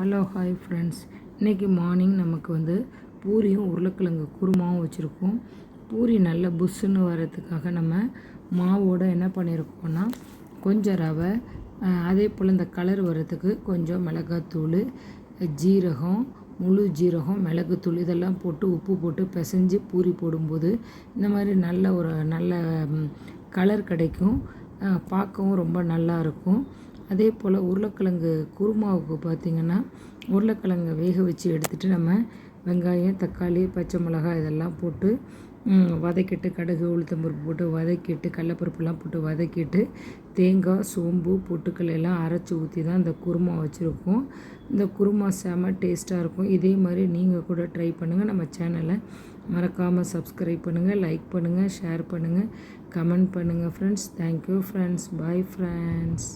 Hello hi friends இன்றைக்கி morning நமக்கு வந்து பூரியும் உருளைக்கிழங்கு குருமாவும் வச்சுருக்கோம். பூரி நல்ல புஷ்ஷுன்னு வர்றதுக்காக நம்ம மாவோட என்ன பண்ணியிருக்கோம்னா கொஞ்சம் ரவை அதே போல் இந்த கலர் வர்றதுக்கு கொஞ்சம் மிளகாத்தூள் ஜீரகம் முழு ஜீரகம் மிளகுத்தூள் இதெல்லாம் போட்டு உப்பு போட்டு பிசைஞ்சு பூரி போடும்போது இந்த மாதிரி நல்ல ஒரு நல்ல கலர் கிடைக்கும். பார்க்கவும் ரொம்ப நல்லா இருக்கும். அதே போல் உருளைக்கிழங்கு குருமாவுக்கு பார்த்திங்கன்னா உருளைக்கிழங்கை வேக வச்சு எடுத்துகிட்டு நம்ம வெங்காயம் தக்காளி பச்சை மிளகாய் இதெல்லாம் போட்டு வதக்கிட்டு கடுகு உளுத்தம்பருப்பு போட்டு வதக்கிட்டு கடலப்பருப்புலாம் போட்டு வதக்கிட்டு தேங்காய் சோம்பு பொட்டுக்கல் எல்லாம் அரைச்சி ஊற்றி தான் இந்த குருமா வச்சுருக்கோம். இந்த குருமா செம டேஸ்ட்டாக இருக்கும். இதே மாதிரி நீங்கள் கூட ட்ரை பண்ணுங்கள் நம்ம சேனலை மறக்காமல் சப்ஸ்கிரைப் பண்ணுங்கள் லைக் பண்ணுங்கள் ஷேர் பண்ணுங்கள் கமெண்ட் பண்ணுங்கள் friends thank you friends bye friends